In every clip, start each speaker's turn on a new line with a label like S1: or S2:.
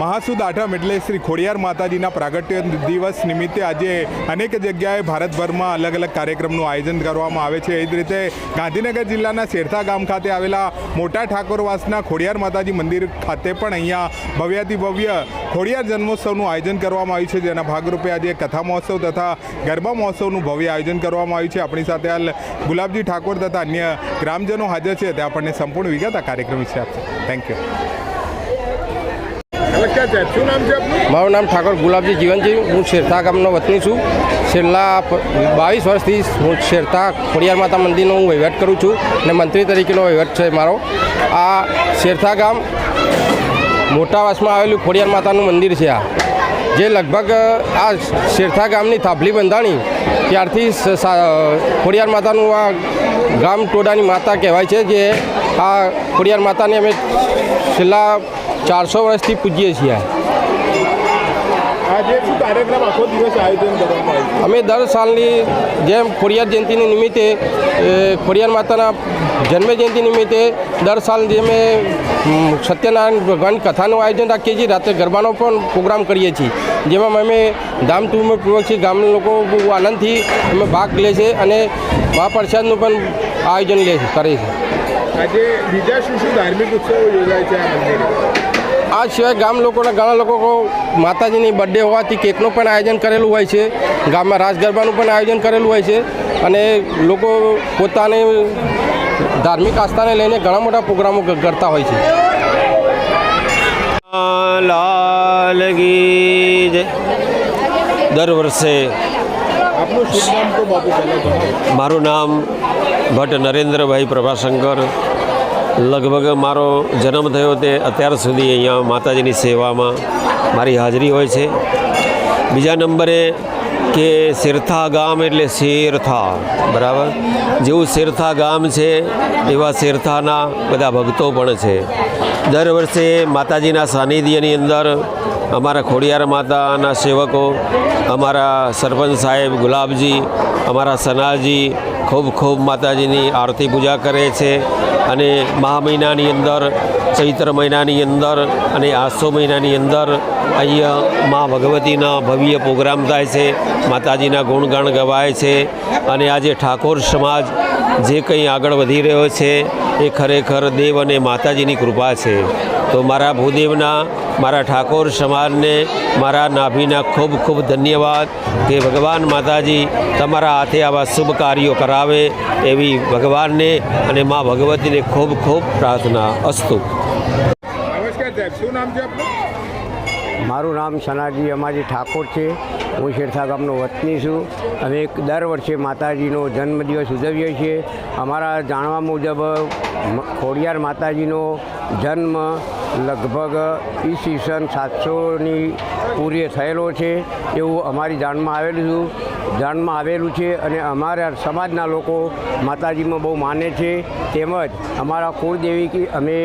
S1: મહાસુદ આઠમ એટલે શ્રી ખોડિયાર માતાજીના પ્રાગટ્ય દિવસ નિમિત્તે આજે અનેક જગ્યાએ ભારતભરમાં અલગ અલગ કાર્યક્રમનું આયોજન કરવામાં આવે છે. એ જ રીતે ગાંધીનગર જિલ્લાના શેરથા ગામ ખાતે આવેલા મોટા ઠાકોરવાસના ખોડિયાર માતાજી મંદિર ખાતે પણ અહીંયા ભવ્યાતિભવ્ય ખોડિયાર જન્મોત્સવનું આયોજન કરવામાં આવ્યું છે. જેના ભાગરૂપે આજે કથા મહોત્સવ તથા ગરબા મહોત્સવનું ભવ્ય આયોજન કરવામાં આવ્યું છે. આપણી સાથે હાલ ગુલાબજી ઠાકોર તથા અન્ય ગ્રામજનો હાજર છે. તે આપણને સંપૂર્ણ વિગત આ કાર્યક્રમ વિશે આપશે. થેન્ક યુ
S2: મારું નામ ઠાકોર ગુલાબજી જીવનજી, હું શેરથા ગામનો વતની છું. છેલ્લા બાવીસ વર્ષથી હું શેરથા ખોડિયાર માતા મંદિરનો હું વહીવટ કરું છું અને મંત્રી તરીકેનો વહીવટ છે મારો. આ શેરથા ગામ મોટાવાસમાં આવેલું ખોડિયાર માતાનું મંદિર છે આ. જે લગભગ આ શેરથા ગામની થાભલી બંધાણી ત્યારથી ખોડિયાર માતાનું આ ગામ ટોડાની માતા કહેવાય છે, જે આ ખોડિયાર માતાને અમે છેલ્લા ચારસો વર્ષથી પૂજીએ છીએ. અમે દર સાલની જેમ ખોડિયાર જયંતિની નિમિત્તે ખોડિયાર માતાના જન્મ જયંતિ નિમિત્તે દર સાલ જે અમે સત્યનારાયણ ભગવાન કથાનું આયોજન રાખીએ છીએ. રાત્રે ગરબાનો પણ પ્રોગ્રામ કરીએ છીએ. જેમાં અમે ધામધૂમપૂર્વકથી ગામના લોકો બહુ આનંદથી અમે ભાગ લે છે અને મહાપ્રસાદનું પણ આયોજન લે છે કરે છે.
S1: આજે બીજા શું શું ધાર્મિક ઉત્સવો યોજાય છે આ મંદિરે?
S2: આ સિવાય ગામ લોકોના ઘણા લોકો માતાજીની બર્થડે હોવાથી કેકનું પણ આયોજન કરેલું હોય છે. ગામમાં રાસ ગરબાનું પણ આયોજન કરેલું હોય છે અને લોકો પોતાની ધાર્મિક આસ્થાને લઈને ઘણા મોટા પ્રોગ્રામો કરતા હોય છે.
S3: લાલ દર વર્ષે મારું નામ ભટ્ટ નરેન્દ્રભાઈ પ્રભાશંકર. લગભગ મારો જન્મ થયો તે અત્યાર સુધી અહીંયા માતાજીની સેવામાં મારી હાજરી હોય છે. બીજા નંબરે કે શેરથા ગામ એટલે શેરથા, બરાબર? જેવું શેરથા ગામ છે, એવા શેરથાના બધા ભક્તો પણ છે. દર વર્ષે માતાજીના સાનિધ્યની અંદર અમારા ખોડિયાર માતાના સેવકો, અમારા સરપંચ સાહેબ ગુલાબજી, અમારા સનાજી ખૂબ ખૂબ માતાજીની આરતી પૂજા કરે છે અને મહા મહિનાની અંદર, ચૈત્ર મહિનાની અંદર અને આસો મહિનાની અંદર અહીંયા મા ભગવતીના ભવ્ય પ્રોગ્રામ થાય છે, માતાજીના ગુણગાન ગવાય છે અને આજે ઠાકોર સમાજ જે કંઈ આગળ વધી રહ્યો છે એ ખરેખર દેવ અને માતાજીની કૃપા છે. તો મારા ભૂદેવના મારા ઠાકોર સમાજને મારા નાભીના ખૂબ ખૂબ ધન્યવાદ કે ભગવાન માતાજી તમારા હાથે આવા શુભ કાર્યો કરાવે એવી ભગવાનને અને મા ભગવતીને ખૂબ ખૂબ પ્રાર્થના અસ્તુ.
S4: મારું નામ સનાજી અમાજી ઠાકોર છે. હું શેરથા ગામનો વતની છું અમે દર વર્ષે માતાજીનો જન્મદિવસ ઉજવીએ છીએ. અમારા જાણવા મુજબ ખોડિયાર માતાજીનો જન્મ લગભગ ઈસવીસન સાતસોની પૂર્વે થયેલો છે એવું અમારી જાણમાં આવેલું જાણમાં આવેલું છે અને અમારા સમાજના લોકો માતાજીમાં બહુ માને છે. તેમજ અમારા કુળદેવી કે અમે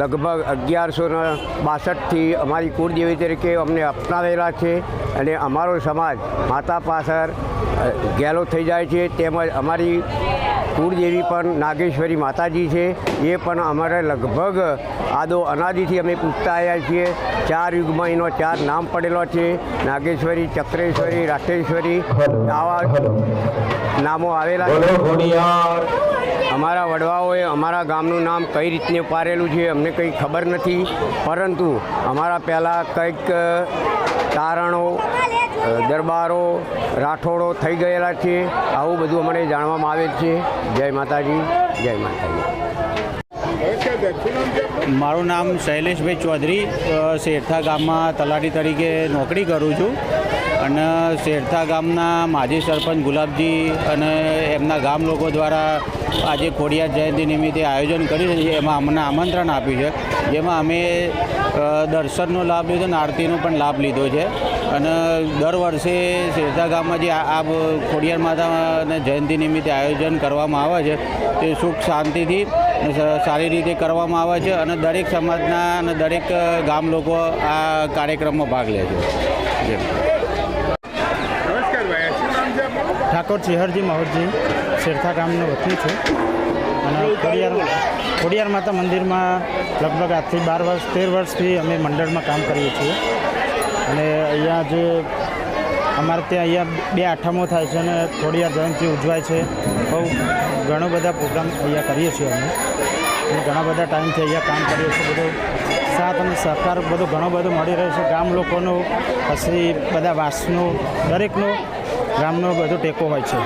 S4: લગભગ અગિયારસો બાસઠથી અમારી કુળદેવી તરીકે અમને અપનાવેલા છે અને અમારો સમાજ માતા પાછળ ગેલો થઈ જાય છે. તેમજ અમારી કુળદેવી પણ નાગેશ્વરી માતાજી છે. એ પણ અમારે લગભગ આદો અનાદિથી અમે પૂછતા આવ્યા છીએ. ચાર યુગમાં એનો ચાર નામ પડેલો છે. નાગેશ્વરી ચક્રેશ્વરી રાષ્ટ્રેશ્વરી આવા નામો આવેલા છે. અમારા વડવાઓએ અમારા ગામનું નામ કઈ રીતને પારેલું છે અમને કંઈ ખબર નથી. પરંતુ અમારા પહેલાં કંઈક તારણો દરબારો, રાઠોડો થઈ ગયેલા છે. આવું બધું અમને જાણવામાં આવે છે. જય માતાજી જય માતાજી.
S5: મારું નામ શૈલેષભાઈ ચૌધરી શેરથા ગામમાં તલાટી તરીકે નોકરી કરું છું. અને શેરથા ગામના માજી સરપંચ ગુલાબજી અને એમના ગામ લોકો દ્વારા આજે ખોડિયાર જયંતિ નિમિત્તે આયોજન કરી છે. એમાં અમને આમંત્રણ આપ્યું છે. જેમાં અમે દર્શનનો લાભ લીધો અને આરતીનો પણ લાભ લીધો છે. અને દર વર્ષે શેરતા ગામમાં જે આ ખોડિયાર માતાને જયંતિ નિમિત્તે આયોજન કરવામાં આવે છે તે સુખ શાંતિથી સારી રીતે કરવામાં આવે છે અને દરેક સમાજના અને દરેક ગામ લોકો આ કાર્યક્રમમાં ભાગ લે છે.
S6: ઠાકોર ચિહરજી મહોરજી શેરથા ગામનો વતની છું. અને ખોડિયાર ખોડિયાર માતા મંદિરમાં લગભગ આજથી બાર વર્ષ તેર વર્ષથી અમે મંડળમાં કામ કરીએ છીએ. અને અહીંયા જે અમારે ત્યાં અહીંયા બે આઠમો થાય છે અને ખોડિયાર જયંતિ ઉજવાય છે. બહુ ઘણો બધા પ્રોગ્રામ અહીંયા કરીએ છીએ અમે. અને ઘણા બધા ટાઈમથી અહીંયા કામ કરીએ છીએ. બધો સાથ અને સહકાર બધો ઘણો બધો મળી રહ્યો છે. ગામ લોકોનો, પછી બધા વાસનો, દરેકનો ગામનો બધો ટેકો હોય છે.